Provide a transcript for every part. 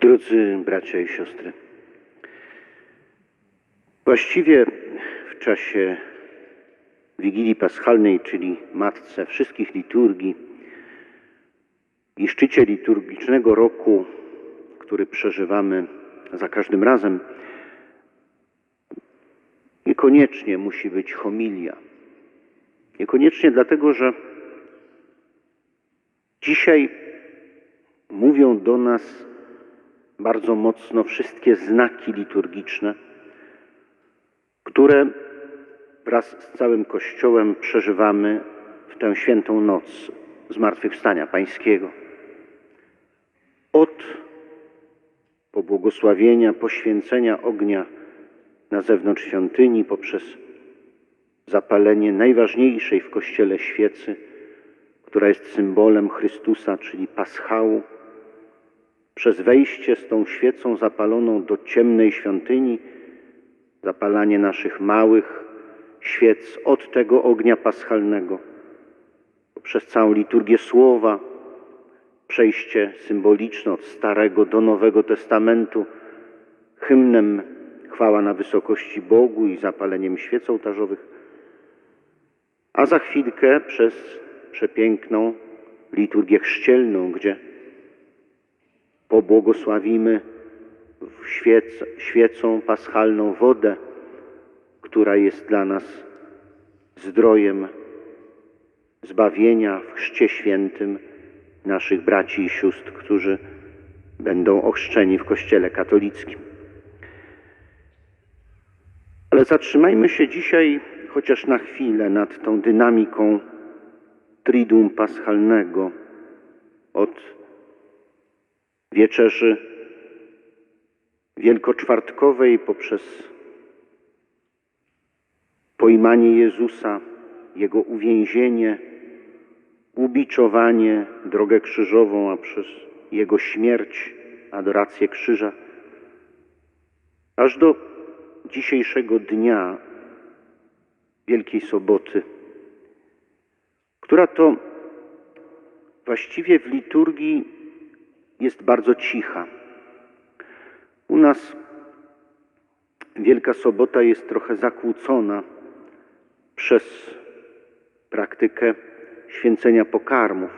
Drodzy bracia i siostry, właściwie w czasie Wigilii Paschalnej, czyli matce wszystkich liturgii i szczycie liturgicznego roku, który przeżywamy za każdym razem, niekoniecznie musi być homilia. Niekoniecznie dlatego, że dzisiaj mówią do nas bardzo mocno wszystkie znaki liturgiczne, które wraz z całym Kościołem przeżywamy w tę świętą noc Zmartwychwstania Pańskiego. Od pobłogosławienia, poświęcenia ognia na zewnątrz świątyni poprzez zapalenie najważniejszej w Kościele świecy, która jest symbolem Chrystusa, czyli paschału, przez wejście z tą świecą zapaloną do ciemnej świątyni, zapalanie naszych małych świec od tego ognia paschalnego, poprzez całą liturgię słowa, przejście symboliczne od Starego do Nowego Testamentu, hymnem chwała na wysokości Bogu i zapaleniem świec ołtarzowych, a za chwilkę przez przepiękną liturgię chrzcielną, gdzie pobłogosławimy świec, świecą paschalną wodę, która jest dla nas zdrojem zbawienia w chrzcie świętym naszych braci i sióstr, którzy będą ochrzczeni w Kościele katolickim. Ale zatrzymajmy się dzisiaj chociaż na chwilę nad tą dynamiką Triduum Paschalnego od wieczerzy wielkoczwartkowej poprzez pojmanie Jezusa, Jego uwięzienie, ubiczowanie, drogę krzyżową, a przez Jego śmierć, adorację krzyża, aż do dzisiejszego dnia Wielkiej Soboty, która to właściwie w liturgii jest bardzo cicha. U nas Wielka Sobota jest trochę zakłócona przez praktykę święcenia pokarmów.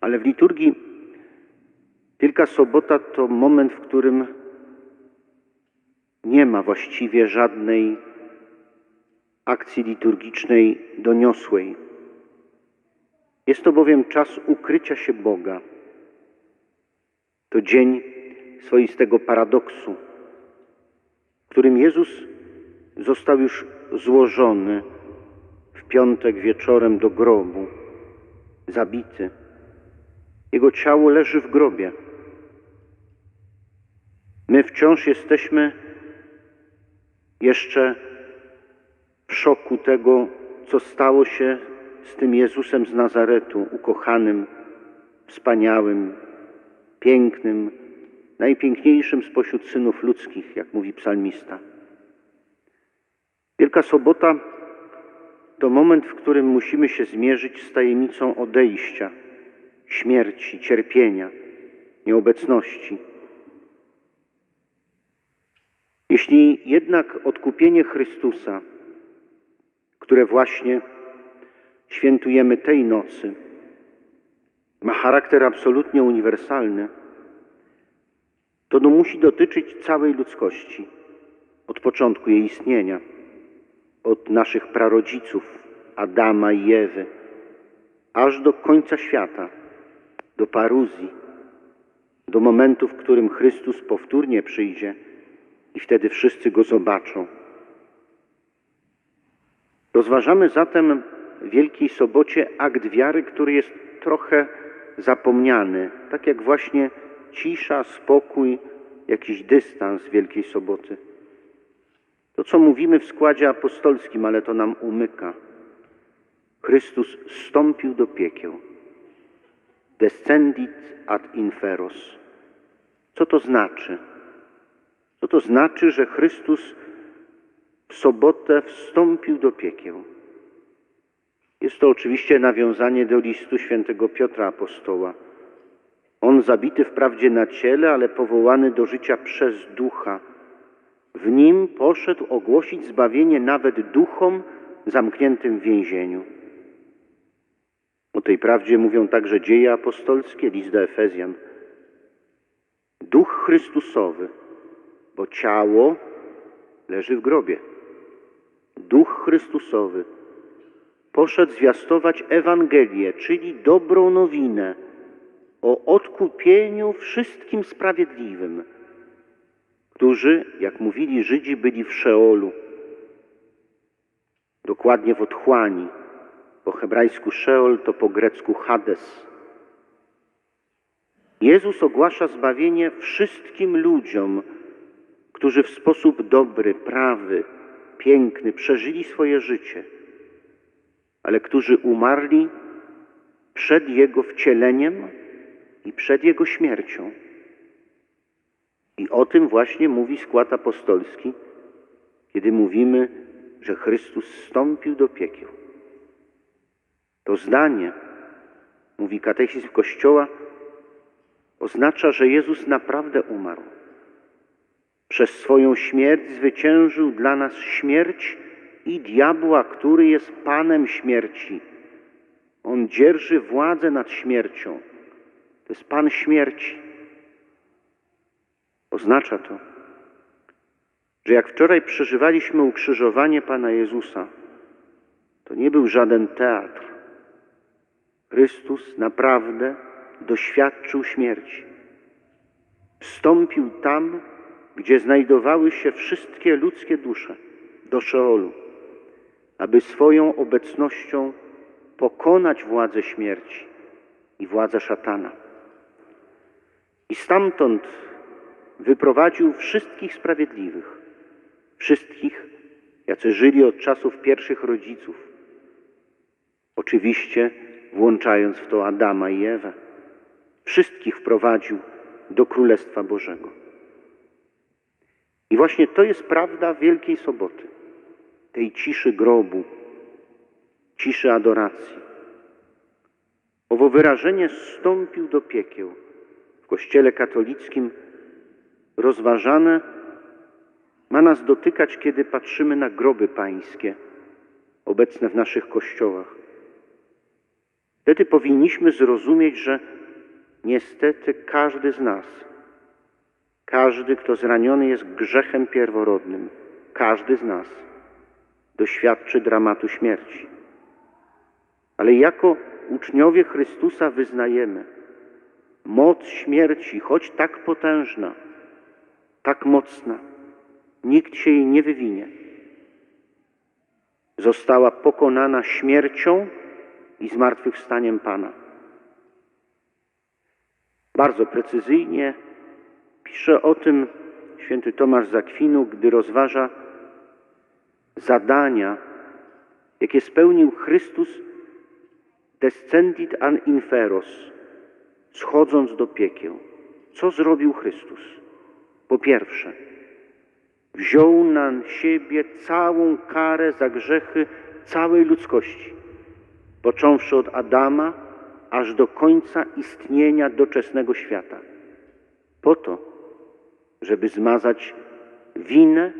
Ale w liturgii Wielka Sobota to moment, w którym nie ma właściwie żadnej akcji liturgicznej doniosłej. Jest to bowiem czas ukrycia się Boga. To dzień swoistego paradoksu, w którym Jezus został już złożony w piątek wieczorem do grobu, zabity. Jego ciało leży w grobie. My wciąż jesteśmy jeszcze w szoku tego, co stało się z tym Jezusem z Nazaretu, ukochanym, wspaniałym, pięknym, najpiękniejszym spośród synów ludzkich, jak mówi psalmista. Wielka Sobota to moment, w którym musimy się zmierzyć z tajemnicą odejścia, śmierci, cierpienia, nieobecności. Jeśli jednak odkupienie Chrystusa, które właśnie świętujemy tej nocy, ma charakter absolutnie uniwersalny, to ono musi dotyczyć całej ludzkości, od początku jej istnienia, od naszych prarodziców, Adama i Ewy, aż do końca świata, do paruzji, do momentu, w którym Chrystus powtórnie przyjdzie i wtedy wszyscy Go zobaczą. Rozważamy zatem w Wielkiej Sobocie akt wiary, który jest trochę zapomniany, tak jak właśnie cisza, spokój, jakiś dystans Wielkiej Soboty. To, co mówimy w składzie apostolskim, ale to nam umyka. Chrystus stąpił do piekieł. Descendit ad inferos. Co to znaczy? Co to znaczy, że Chrystus w sobotę wstąpił do piekieł? Jest to oczywiście nawiązanie do listu świętego Piotra Apostoła. On zabity wprawdzie na ciele, ale powołany do życia przez ducha. W nim poszedł ogłosić zbawienie nawet duchom zamkniętym w więzieniu. O tej prawdzie mówią także dzieje apostolskie, list do Efezjan. Duch Chrystusowy, bo ciało leży w grobie. Duch Chrystusowy poszedł zwiastować Ewangelię, czyli dobrą nowinę o odkupieniu wszystkim sprawiedliwym, którzy, jak mówili Żydzi, byli w Szeolu, dokładnie w otchłani. Po hebrajsku Szeol to po grecku Hades. Jezus ogłasza zbawienie wszystkim ludziom, którzy w sposób dobry, prawy, piękny przeżyli swoje życie, ale którzy umarli przed Jego wcieleniem i przed Jego śmiercią. I o tym właśnie mówi skład apostolski, kiedy mówimy, że Chrystus wstąpił do piekieł. To zdanie, mówi katechizm Kościoła, oznacza, że Jezus naprawdę umarł. Przez swoją śmierć zwyciężył dla nas śmierć i diabła, który jest Panem śmierci. On dzierży władzę nad śmiercią. To jest Pan śmierci. Oznacza to, że jak wczoraj przeżywaliśmy ukrzyżowanie Pana Jezusa, to nie był żaden teatr. Chrystus naprawdę doświadczył śmierci. Wstąpił tam, gdzie znajdowały się wszystkie ludzkie dusze, do Szeolu, aby swoją obecnością pokonać władzę śmierci i władzę szatana. I stamtąd wyprowadził wszystkich sprawiedliwych, wszystkich, jacy żyli od czasów pierwszych rodziców, oczywiście włączając w to Adama i Ewę. Wszystkich wprowadził do Królestwa Bożego. I właśnie to jest prawda Wielkiej Soboty, tej ciszy grobu, ciszy adoracji. Owo wyrażenie zstąpił do piekieł w Kościele katolickim rozważane ma nas dotykać, kiedy patrzymy na groby pańskie obecne w naszych kościołach. Wtedy powinniśmy zrozumieć, że niestety każdy z nas, każdy, kto zraniony jest grzechem pierworodnym, każdy z nas doświadczy dramatu śmierci. Ale jako uczniowie Chrystusa wyznajemy, moc śmierci, choć tak potężna, tak mocna, nikt się jej nie wywinie. Została pokonana śmiercią i zmartwychwstaniem Pana. Bardzo precyzyjnie pisze o tym święty Tomasz Zakwinu, gdy rozważa zadania, jakie spełnił Chrystus descendit an inferos, schodząc do piekieł. Co zrobił Chrystus? Po pierwsze, wziął na siebie całą karę za grzechy całej ludzkości, począwszy od Adama aż do końca istnienia doczesnego świata, po to, żeby zmazać winę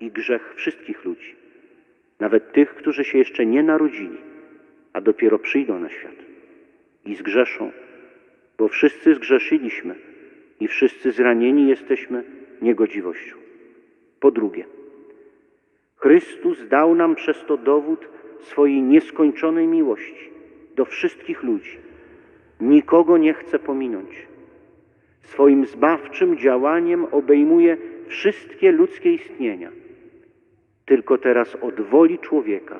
i grzech wszystkich ludzi, nawet tych, którzy się jeszcze nie narodzili, a dopiero przyjdą na świat i zgrzeszą, bo wszyscy zgrzeszyliśmy i wszyscy zranieni jesteśmy niegodziwością. Po drugie, Chrystus dał nam przez to dowód swojej nieskończonej miłości do wszystkich ludzi. Nikogo nie chce pominąć. Swoim zbawczym działaniem obejmuje wszystkie ludzkie istnienia. Tylko teraz od woli człowieka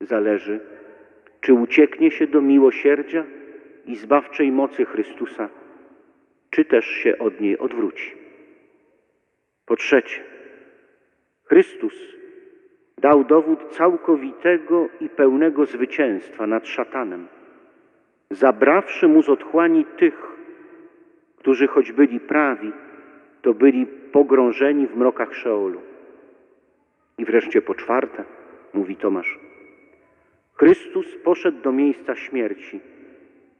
zależy, czy ucieknie się do miłosierdzia i zbawczej mocy Chrystusa, czy też się od niej odwróci. Po trzecie, Chrystus dał dowód całkowitego i pełnego zwycięstwa nad szatanem, zabrawszy mu z otchłani tych, którzy choć byli prawi, to byli pogrążeni w mrokach Szeolu. I wreszcie po czwarte, mówi Tomasz, Chrystus poszedł do miejsca śmierci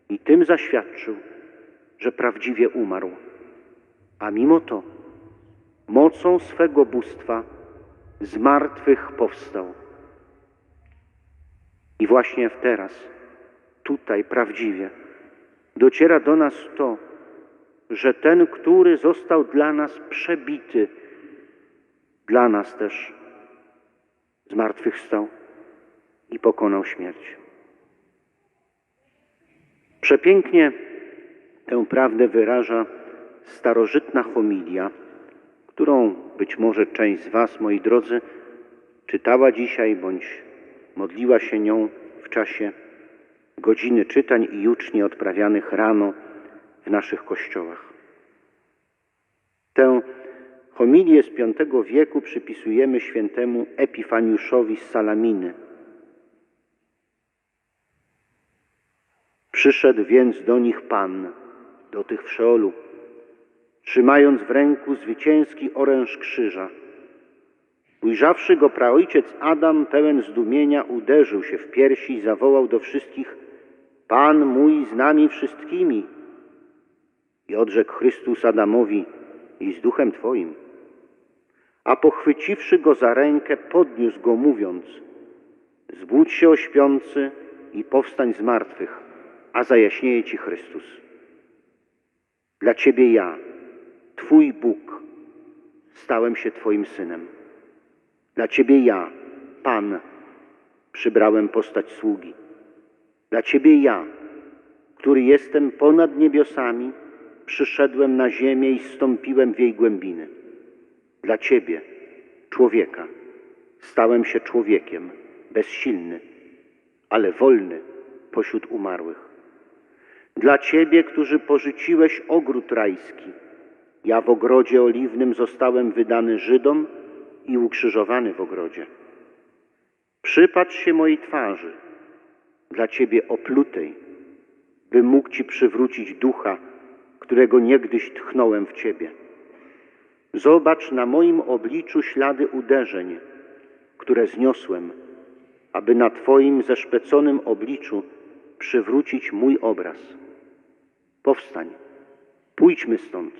i tym zaświadczył, że prawdziwie umarł, a mimo to mocą swego bóstwa z martwych powstał. I właśnie teraz, tutaj prawdziwie, dociera do nas to, że ten, który został dla nas przebity, dla nas też zmartwychwstał i pokonał śmierć. Przepięknie tę prawdę wyraża starożytna homilia, którą być może część z Was, moi drodzy, czytała dzisiaj bądź modliła się nią w czasie godziny czytań i juczni odprawianych rano w naszych kościołach. Tę homilię z V wieku przypisujemy świętemu Epifaniuszowi z Salaminy. Przyszedł więc do nich Pan, do tych w Szeolu, trzymając w ręku zwycięski oręż krzyża. Ujrzawszy go praojciec Adam, pełen zdumienia, uderzył się w piersi i zawołał do wszystkich: Pan mój z nami wszystkimi. I odrzekł Chrystus Adamowi i z duchem Twoim. A pochwyciwszy go za rękę, podniósł go, mówiąc: Zbudź się, o śpiący, i powstań z martwych, a zajaśnieje Ci Chrystus. Dla Ciebie ja, Twój Bóg, stałem się Twoim synem. Dla Ciebie ja, Pan, przybrałem postać sługi. Dla Ciebie ja, który jestem ponad niebiosami, przyszedłem na ziemię i stąpiłem w jej głębiny. Dla Ciebie, człowieka, stałem się człowiekiem, bezsilny, ale wolny pośród umarłych. Dla Ciebie, którzy porzuciłeś ogród rajski, ja w ogrodzie oliwnym zostałem wydany Żydom i ukrzyżowany w ogrodzie. Przypatrz się mojej twarzy, dla Ciebie oplutej, by mógł Ci przywrócić ducha, którego niegdyś tchnąłem w Ciebie. Zobacz na moim obliczu ślady uderzeń, które zniosłem, aby na Twoim zeszpeconym obliczu przywrócić mój obraz. Powstań, pójdźmy stąd.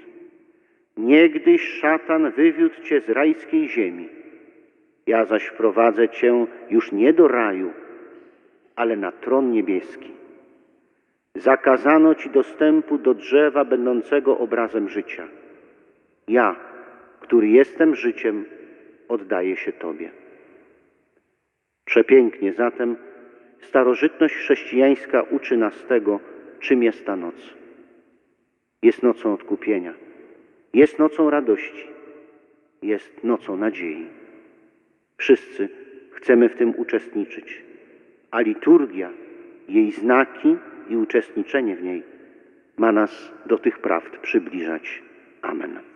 Niegdyś szatan wywiódł Cię z rajskiej ziemi, ja zaś wprowadzę Cię już nie do raju, ale na tron niebieski. Zakazano Ci dostępu do drzewa będącego obrazem życia. Ja, który jestem życiem, oddaję się Tobie. Przepięknie zatem starożytność chrześcijańska uczy nas tego, czym jest ta noc. Jest nocą odkupienia, jest nocą radości, jest nocą nadziei. Wszyscy chcemy w tym uczestniczyć, a liturgia, jej znaki i uczestniczenie w niej ma nas do tych prawd przybliżać. Amen.